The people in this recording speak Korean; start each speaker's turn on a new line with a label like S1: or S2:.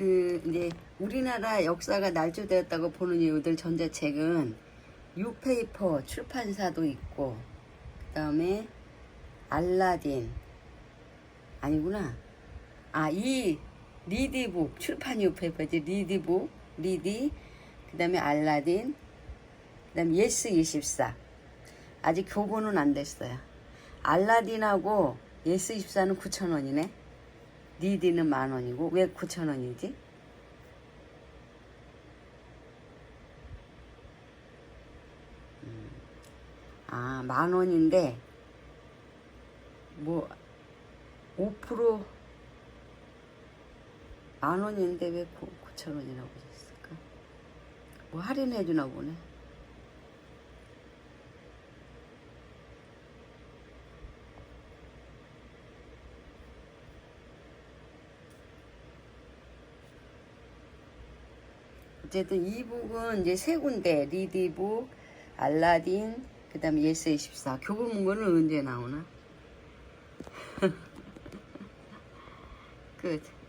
S1: 그 이제 우리나라 역사가 날조되었다고 보는 이유들 전자책은 유페이퍼 출판사도 있고 그 다음에 알라딘 아니구나. 아 이 리디북 출판 유페이퍼지 리디북 리디 그 다음에 알라딘 그 다음에 예스 24 아직 교보는 안 됐어요. 알라딘하고 예스 24는 9,000원이네 리디는 만 원이고 왜 9천 원이지? 음. 아, 만 원인데 뭐 5%만 원인데 왜 9천 원이라고 했을까? 뭐 할인해 주나 보네. 어쨌든 이북은 이제 세 군데 리디북, 알라딘, 그 다음에 예스 24 교보문고는 언제 나오나? 끝.